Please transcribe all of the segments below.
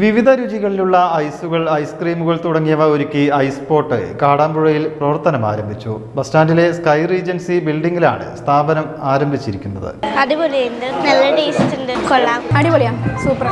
വിവിധ രുചികളിലുള്ള ഐസുകൾ ഐസ്ക്രീമുകൾ തുടങ്ങിയവ ഒരുക്കി ഐസ് പോട്ട് കാടാമ്പുഴയിൽ പ്രവർത്തനം ആരംഭിച്ചു. ബസ് സ്റ്റാൻഡിലെ സ്കൈ റീജൻസി ബിൽഡിംഗിലാണ് സ്ഥാപനം ആരംഭിച്ചിരിക്കുന്നത്. അടിപൊളിയുണ്ട്. നല്ല ടേസ്റ്റ് ഉണ്ട് കൊള്ളാം. അടിപൊളിയാ. സൂപ്പർ.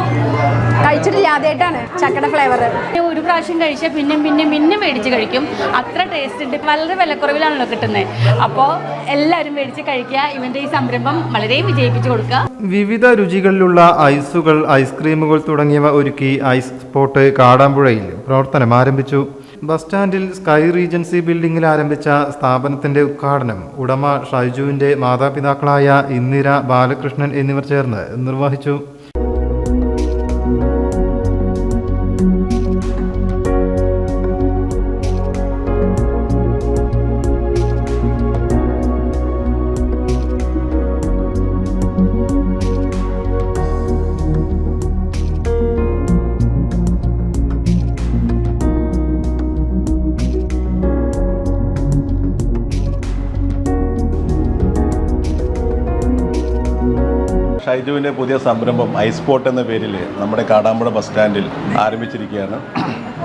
കഴിച്ചിട്ടില്ല ആദ്യമായിട്ടാണ് ചക്കയുടെ ഫ്ലേവർ. ഒരു പ്രാവശ്യം കഴിച്ചാൽ പിന്നെ പിന്നെ പിന്നെ മേടിച്ച് കഴിക്കും. അത്ര ടേസ്റ്റ് ഉണ്ട്. വളരെ വിലക്കുറവിലാണല്ലോ കിട്ടുന്നത്. അപ്പോൾ എല്ലാവരും മേടിച്ച് കഴിക്കുക. ഇവന്റെ ഈ സംരംഭം വളരെ വിജയിപ്പിച്ചു കൊടുക്കുക. വിവിധ രുചികളിലുള്ള ഐസുകൾ ഐസ്ക്രീമുകൾ തുടങ്ങിയവ ഒരുക്കി ഐസ് സ്പോട്ട് കാടാമ്പുഴയിൽ പ്രവർത്തനം ആരംഭിച്ചു. ബസ് സ്റ്റാൻഡിൽ സ്കൈ റീജൻസി ബിൽഡിംഗിൽ ആരംഭിച്ച സ്ഥാപനത്തിന്റെ ഉദ്ഘാടനം ഉടമ ഷൈജുവിന്റെ മാതാപിതാക്കളായ ഇന്ദിര ബാലകൃഷ്ണൻ എന്നിവർ ചേർന്ന് നിർവഹിച്ചു. ഷൈജുവിന്റെ പുതിയ സംരംഭം ഐസ് പോട്ട് എന്ന പേരിൽ നമ്മുടെ കാടാമ്പുഴ ബസ് സ്റ്റാൻഡിൽ ആരംഭിച്ചിരിക്കുകയാണ്.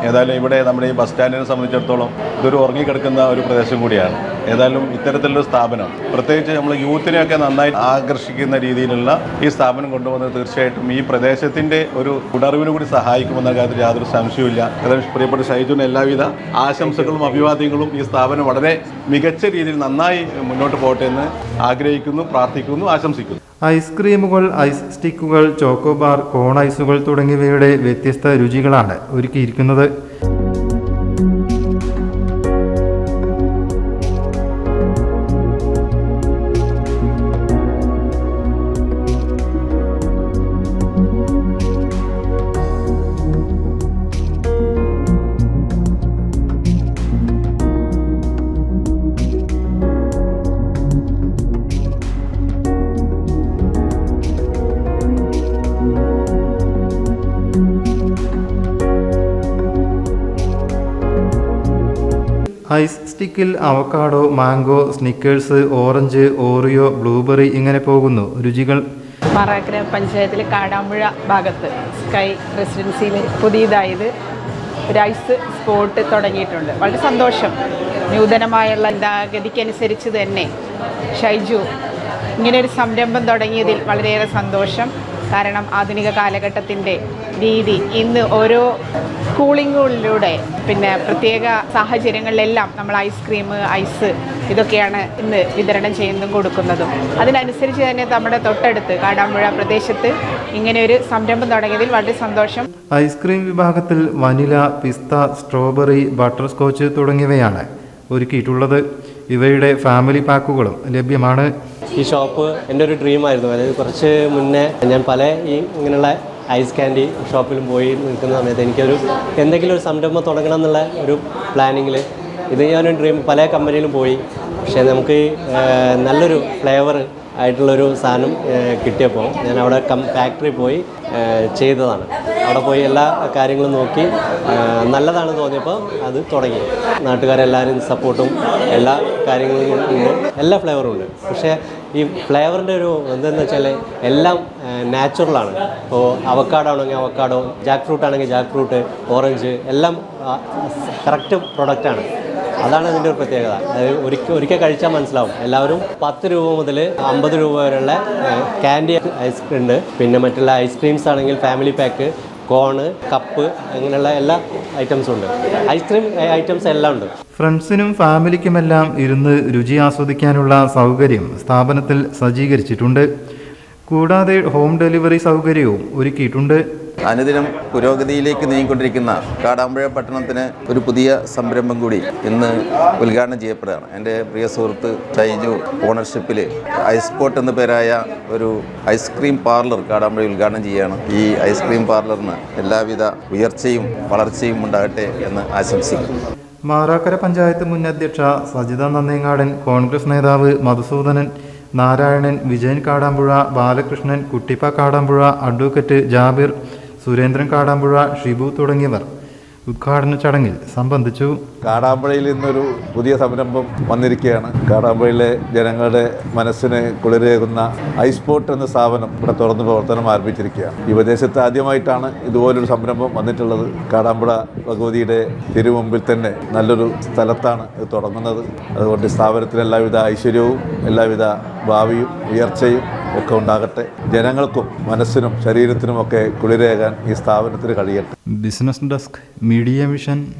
ഏതായാലും ഇവിടെ നമ്മുടെ ഈ ബസ് സ്റ്റാൻഡിനെ സംബന്ധിച്ചിടത്തോളം ഇതൊരു ഉറങ്ങിക്കിടക്കുന്ന ഒരു പ്രദേശം കൂടിയാണ്. ഏതായാലും ഇത്തരത്തിലുള്ള സ്ഥാപനം. പ്രത്യേകിച്ച് നമ്മൾ യൂത്തിനെയൊക്കെ നന്നായി ആകർഷിക്കുന്ന രീതിയിലുള്ള ഈ സ്ഥാപനം കൊണ്ടുവന്നത് തീർച്ചയായിട്ടും ഈ പ്രദേശത്തിന്റെ ഒരു ഉണർവിനു കൂടി സഹായിക്കുമെന്ന കാര്യത്തിൽ യാതൊരു സംശയവുമില്ല. ഏതായാലും പ്രിയപ്പെട്ട ഷൈജുവിന് എല്ലാവിധ ആശംസകളും അഭിവാദ്യങ്ങളും ഈ സ്ഥാപനം വളരെ മികച്ച രീതിയിൽ നന്നായി മുന്നോട്ട് പോകട്ടെ എന്ന് ആഗ്രഹിക്കുന്നു പ്രാർത്ഥിക്കുന്നു ആശംസിക്കുന്നു. ഐസ്ക്രീമുകൾ ഐസ് സ്റ്റിക്കുകൾ ചോക്കോബാർ കോൺ ഐസുകൾ തുടങ്ങിയവയുടെ വ്യത്യസ്ത രുചികളാണ് ഒരുക്കിയിരിക്കുന്നത്. Ice സ്റ്റിക്കിൽ avocado mango Snickers orange Oreo blueberry ഇങ്ങനെ പോകുന്നു. രുചികൾ? മാറാക്കര പഞ്ചായത്തിലെ കാടാമ്പുഴ ഭാഗത്ത് സ്കൈ റെസിഡൻസിയിൽ പുതിയതായത് ഒരു ഐസ് സ്പോട്ട് തുടങ്ങിയിട്ടുണ്ട്. വളരെ സന്തോഷം. നൂതനമായുള്ള ഗതിക്കനുസരിച്ച് തന്നെ ഷൈജു ഇങ്ങനെ ഒരു സംരംഭം തുടങ്ങിയതിൽ വളരെയേറെ സന്തോഷം. കാരണം ആധുനിക കാലഘട്ടത്തിന്റെ രീതി ഇന്ന് ഓരോ കൂളിങ്ങുകളിലൂടെ പിന്നെ പ്രത്യേക സാഹചര്യങ്ങളിലെല്ലാം നമ്മൾ ഐസ്ക്രീം ഐസ് ഇതൊക്കെയാണ് ഇന്ന് വിതരണം ചെയ്യുന്നതും കൊടുക്കുന്നതും. അതിനനുസരിച്ച് തന്നെ നമ്മുടെ തൊട്ടടുത്ത് കാടാമ്പുഴ പ്രദേശത്ത് ഇങ്ങനെ ഒരു സംരംഭം തുടങ്ങിയതിൽ വളരെ സന്തോഷം. ഐസ്ക്രീം വിഭാഗത്തിൽ വനില പിസ്ത സ്ട്രോബെറി ബട്ടർ സ്കോച്ച് തുടങ്ങിയവയാണ് ഒരുക്കിയിട്ടുള്ളത്. ഇവയുടെ ഫാമിലി പാക്കുകളും ലഭ്യമാണ്. ഈ ഷോപ്പ് എന്റെ ഒരു ഡ്രീമായിരുന്നു. അതായത് കുറച്ച് മുന്നേ ഞാൻ പല ഈ ഇങ്ങനെയുള്ള ഐസ് കാൻഡി ഷോപ്പിലും പോയി നിൽക്കുന്ന സമയത്ത് എനിക്കൊരു എന്തെങ്കിലും ഒരു സംരംഭം തുടങ്ങണം എന്നുള്ള ഒരു പ്ലാനിങ്ങിൽ ഇത് ഞാനൊരു ഡ്രീം പല കമ്പനിയിലും പോയി. പക്ഷേ നമുക്ക് നല്ലൊരു ഫ്ലേവർ ആയിട്ടുള്ളൊരു സാധനം കിട്ടിയപ്പോൾ ഞാൻ അവിടെ കം ഫാക്ടറി പോയി ചെയ്തതാണ്. അവിടെ പോയി എല്ലാ കാര്യങ്ങളും നോക്കി നല്ലതാണ് നല്ലതാണെന്ന് തോന്നിയപ്പോൾ അത് തുടങ്ങി. നാട്ടുകാരെല്ലാവരും സപ്പോർട്ടും എല്ലാ കാര്യങ്ങളും എല്ലാ ഫ്ലേവറും ഉണ്ട്. പക്ഷേ ഈ ഫ്ലേവറിന്റെ ഒരു എന്താണെന്ന് വെച്ചാൽ എല്ലാം നാച്ചുറലാണ് ഇപ്പോൾ അവക്കാഡോ ആണെങ്കിൽ അവക്കാഡോ ജാക്ക് ഫ്രൂട്ട് ആണെങ്കിൽ ജാക്ക് ഫ്രൂട്ട് ഓറഞ്ച് എല്ലാം കറക്റ്റ് പ്രൊഡക്റ്റാണ് അതാണ് അതിന്റെ ഒരു പ്രത്യേകത. അത് ഒരിക്കൽ ഒരിക്കൽ കഴിച്ചാൽ മനസ്സിലാവും. എല്ലാവരും പത്ത് രൂപ മുതൽ അമ്പത് രൂപ വരെയുള്ള ക്യാൻഡി ഐസ്ക്രീം ഉണ്ട്. പിന്നെ മറ്റുള്ള ഐസ്ക്രീംസ് ആണെങ്കിൽ ഫാമിലി പാക്ക് കോണ് കപ്പ് അങ്ങനെയുള്ള എല്ലാ ഐറ്റംസും ഉണ്ട്. ഐസ്ക്രീം ഐറ്റംസ് എല്ലാം ഉണ്ട്. ഫ്രണ്ട്സിനും ഫാമിലിക്കുമെല്ലാം ഇരുന്ന് രുചി ആസ്വദിക്കാനുള്ള സൗകര്യം സ്ഥാപനത്തിൽ സജ്ജീകരിച്ചിട്ടുണ്ട്. കൂടാതെ ഹോം ഡെലിവറി സൗകര്യവും ഒരുക്കിയിട്ടുണ്ട്. അനുദിനം പുരോഗതിയിലേക്ക് നീങ്ങിക്കൊണ്ടിരിക്കുന്ന കാടാമ്പുഴ പട്ടണത്തിന് ഒരു പുതിയ സംരംഭം കൂടി ഇന്ന് ഉദ്ഘാടനം ചെയ്യപ്പെടുകയാണ്. എന്റെ പ്രിയ സുഹൃത്ത് ഷൈജു ഓണർഷിപ്പിൽ ഐസ്പോട്ട് എന്ന പേരായ ഒരു ഐസ്ക്രീം പാർലർ കാടാമ്പുഴ ഉദ്ഘാടനം ചെയ്യുകയാണ്. ഈ ഐസ്ക്രീം പാർലറിന് എല്ലാവിധ ഉയർച്ചയും വളർച്ചയും ഉണ്ടാകട്ടെ എന്ന് ആശംസിക്കുന്നു. മാറാക്കര പഞ്ചായത്ത് മുൻ അധ്യക്ഷ സജിത നന്ദിങ്ങാടൻ കോൺഗ്രസ് നേതാവ് മധുസൂദനൻ നാരായണൻ വിജയൻ കാടാമ്പുഴ ബാലകൃഷ്ണൻ കുട്ടിപ്പ കാടാമ്പുഴ അഡ്വക്കറ്റ് ജാബിർ സുരേന്ദ്രൻ കാടാമ്പുഴ ഷിബു തുടങ്ങിയവർ. ഉദ്ഘാടന ചടങ്ങിൽ സംബന്ധിച്ചു കാടാമ്പുഴയിൽ ഇന്നൊരു പുതിയ സംരംഭം വന്നിരിക്കുകയാണ്. കാടാമ്പുഴയിലെ ജനങ്ങളുടെ മനസ്സിന് കുളിരേകുന്ന ഐസ്പോർട്ട് എന്ന സ്ഥാപനം ഇവിടെ തുറന്ന് പ്രവർത്തനം ആരംഭിച്ചിരിക്കുകയാണ്. ഈ പ്രദേശത്ത് ആദ്യമായിട്ടാണ് ഇതുപോലൊരു സംരംഭം വന്നിട്ടുള്ളത്. കാടാമ്പുഴ ഭഗവതിയുടെ തിരുമുമ്പിൽ തന്നെ നല്ലൊരു സ്ഥലത്താണ് ഇത് തുടങ്ങുന്നത്. അതുകൊണ്ട് സ്ഥാപനത്തിന് എല്ലാവിധ ഐശ്വര്യവും എല്ലാവിധ ഭാവിയും ഉയർച്ചയും ഒക്കെ ഉണ്ടാകട്ടെ. ജനങ്ങൾക്കും മനസ്സിനും ശരീരത്തിനുമൊക്കെ കുളിരേകാൻ ഈ സ്ഥാപനത്തിന് കഴിയട്ടെ. Business desk media vision